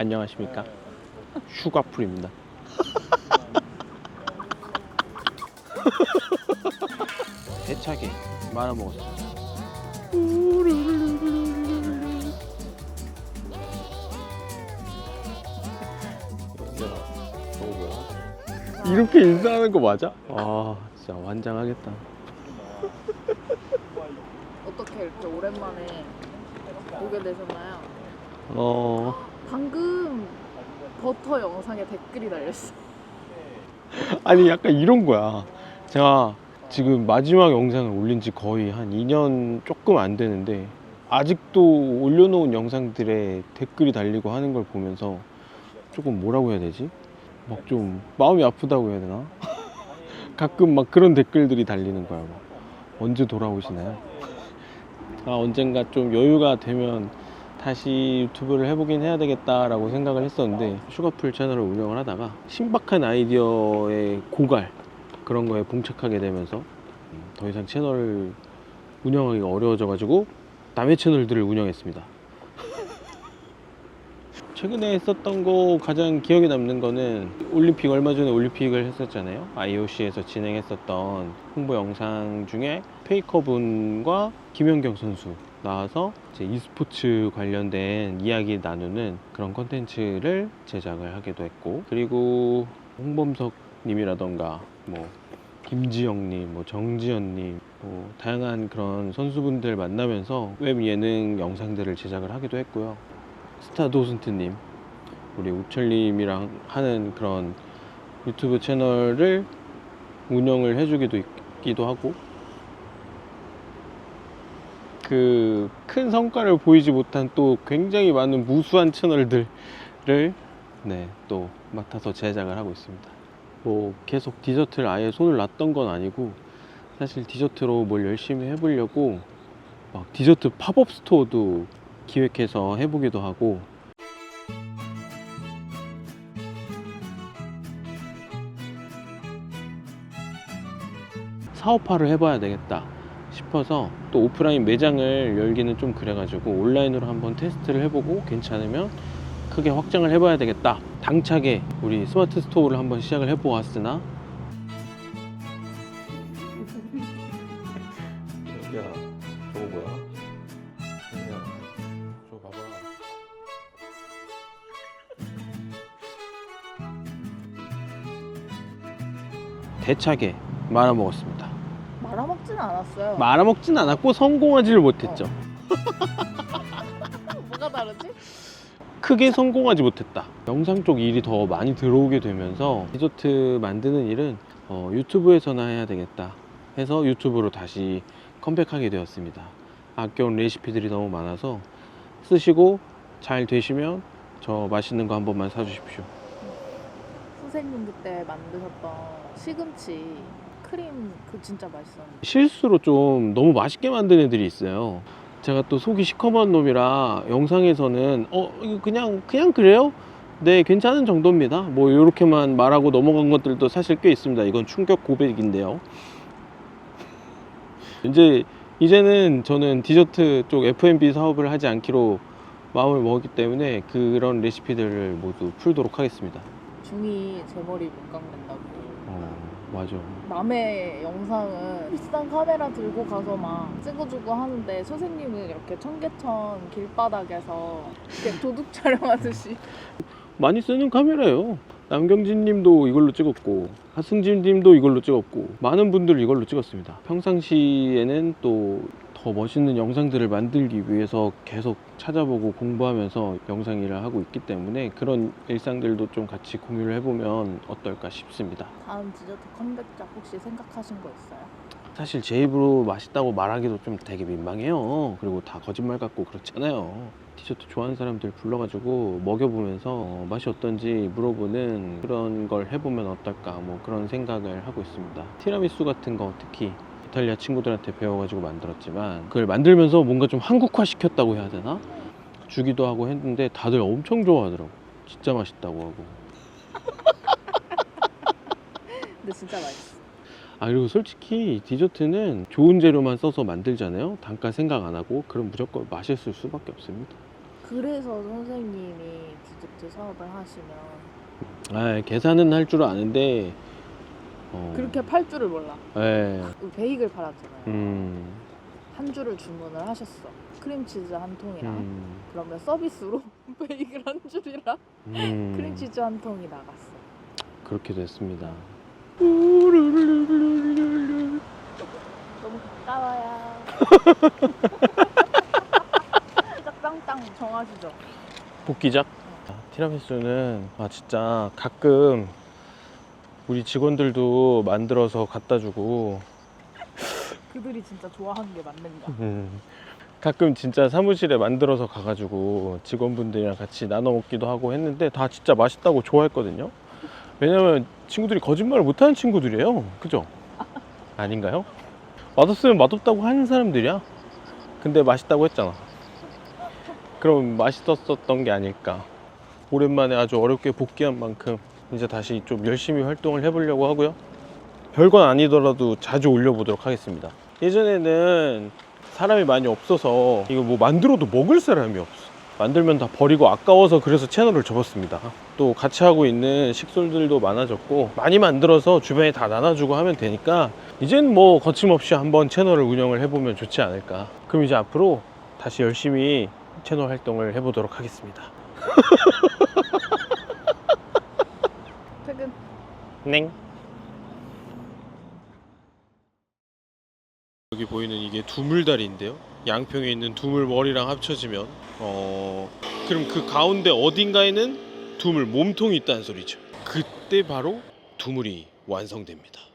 안녕하십니까 슈가풀입니다 대차게 말아 먹었어요 이렇게 인사하는 거 맞아? 아 진짜 완장하겠다 어떻게 이렇게 오랜만에 보게 되셨나요? 어 방금 버터 영상에 댓글이 달렸어. 아니 약간 이런 거야 제가 지금 마지막 영상을 올린 지 거의 한 2년 조금 안 되는데 아직도 올려놓은 영상들에 댓글이 달리고 하는 걸 보면서 조금 뭐라고 해야 되지? 막 좀 마음이 아프다고 해야 되나? 가끔 막 그런 댓글들이 달리는 거야 막. 언제 돌아오시나요? 아 언젠가 좀 여유가 되면 다시 유튜브를 해보긴 해야 되겠다라고 생각을 했었는데 슈가풀 채널을 운영을 하다가 신박한 아이디어의 고갈 그런 거에 봉착하게 되면서 더 이상 채널을 운영하기가 어려워져 가지고 남의 채널들을 운영했습니다. 최근에 했었던 거 가장 기억에 남는 거는 올림픽 얼마 전에 올림픽을 했었잖아요. IOC에서 진행했었던 홍보 영상 중에 페이커 분과 김연경 선수 나와서 이제 e스포츠 관련된 이야기 나누는 그런 컨텐츠를 제작을 하기도 했고 그리고 홍범석 님이라던가 뭐 김지영님, 뭐 정지현님, 뭐 다양한 그런 선수분들 만나면서 웹 예능 영상들을 제작을 하기도 했고요. 스타 도슨트님, 우리 우철님이랑 하는 그런 유튜브 채널을 운영을 해주기도 있기도 하고 그 큰 성과를 보이지 못한 또 굉장히 많은 무수한 채널들을 네, 또 맡아서 제작을 하고 있습니다. 뭐 계속 디저트를 아예 손을 놨던 건 아니고 사실 디저트로 뭘 열심히 해보려고 막 디저트 팝업 스토어도 기획해서 해보기도 하고 사업화를 해봐야 되겠다 싶어서 또 오프라인 매장을 열기는 좀 그래가지고 온라인으로 한번 테스트를 해보고 괜찮으면 크게 확장을 해봐야 되겠다. 당차게 우리 스마트 스토어를 한번 시작을 해보았으나. 야 저거 뭐야? 야 저거 봐봐. 대차게 말아 먹었습니다 말아먹진 않았어요. 말아 먹진 않았고 성공하지를 못했죠 뭐가 다르지? 크게 성공하지 못했다. 영상 쪽 일이 더 많이 들어오게 되면서 디저트 만드는 일은 어, 유튜브에서나 해야 되겠다 해서 유튜브로 다시 컴백하게 되었습니다. 아껴온 레시피들이 너무 많아서 쓰시고 잘 되시면 저 맛있는 거 한 번만 사주십시오. 선생님 그때 만드셨던 시금치 크림 그 진짜 맛있었는데. 실수로 좀 너무 맛있게 만든 애들이 있어요. 제가 또 속이 시커먼 놈이라 영상에서는 어 이거 그냥 그냥 그래요? 네 괜찮은 정도입니다. 뭐 이렇게만 말하고 넘어간 것들도 사실 꽤 있습니다. 이건 충격 고백인데요. 이제 이제는 저는 디저트 쪽 F&B 사업을 하지 않기로 마음을 먹었기 때문에 그런 레시피들을 모두 풀도록 하겠습니다. 중이 제 머리 못 감는다고. 어 맞아. 남의 영상은 비싼 카메라 들고 가서 막 찍어주고 하는데 선생님은 이렇게 청계천 길바닥에서 이렇게 도둑 촬영하듯이 많이 쓰는 카메라예요. 남경진 님도 이걸로 찍었고, 하승진 님도 이걸로 찍었고, 많은 분들 이걸로 찍었습니다. 평상시에는 또 더 멋있는 영상들을 만들기 위해서 계속 찾아보고 공부하면서 영상 일을 하고 있기 때문에 그런 일상들도 좀 같이 공유를 해보면 어떨까 싶습니다. 다음 디저트 컴백작 혹시 생각하신 거 있어요? 사실 제 입으로 맛있다고 말하기도 좀 되게 민망해요. 그리고 다 거짓말 같고 그렇잖아요. 디저트 좋아하는 사람들 불러가지고 먹여보면서 어, 맛이 어떤지 물어보는 그런 걸 해보면 어떨까 뭐 그런 생각을 하고 있습니다. 티라미수 같은 거 특히 이탈리아 친구들한테 배워가지고 만들었지만 그걸 만들면서 뭔가 좀 한국화 시켰다고 해야 되나? 주기도 하고 했는데 다들 엄청 좋아하더라고. 진짜 맛있다고 하고. 근데 진짜 맛있어. 아 그리고 솔직히 디저트는 좋은 재료만 써서 만들잖아요 단가 생각 안 하고 그럼 무조건 맛있을 수밖에 없습니다 그래서 선생님이 디저트 사업을 하시면 아, 계산은 할 줄 아는데 어, 그렇게 팔 줄을 몰라. 예. 베이글 팔았잖아요. 음, 한 줄을 주문을 하셨어. 크림치즈 한 통이랑 음, 그러면 서비스로 베이글 한 줄이랑 음, 크림치즈 한 통이 나갔어. 그렇게 됐습니다. 너무 가까워요. 짝땅땅 정하시죠. 복귀작? 티라미수는 아 진짜 가끔 우리 직원들도 만들어서 갖다 주고 그들이 진짜 좋아하는 게 맞는가? 음, 가끔 진짜 사무실에 만들어서 가가지고 직원분들이랑 같이 나눠 먹기도 하고 했는데 다 진짜 맛있다고 좋아했거든요. 왜냐면 친구들이 거짓말을 못하는 친구들이에요. 그죠? 아닌가요? 맛없으면 맛없다고 하는 사람들이야. 근데 맛있다고 했잖아. 그럼 맛있었었던 게 아닐까. 오랜만에 아주 어렵게 복귀한 만큼 이제 다시 좀 열심히 활동을 해보려고 하고요. 별건 아니더라도 자주 올려보도록 하겠습니다. 예전에는 사람이 많이 없어서 이거 뭐 만들어도 먹을 사람이 없어. 만들면 다 버리고 아까워서 그래서 채널을 접었습니다. 또 같이 하고 있는 식솔들도 많아졌고 많이 만들어서 주변에 다 나눠주고 하면 되니까 이젠 뭐 거침없이 한번 채널을 운영을 해보면 좋지 않을까. 그럼 이제 앞으로 다시 열심히 채널 활동을 해보도록 하겠습니다. 퇴근. 냉. 여기 보이는 이게 두물다리인데요. 양평에 있는 두물 머리랑 합쳐지면 어 그럼 그 가운데 어딘가에는 두물 몸통이 있다는 소리죠. 그때 바로 두물이 완성됩니다.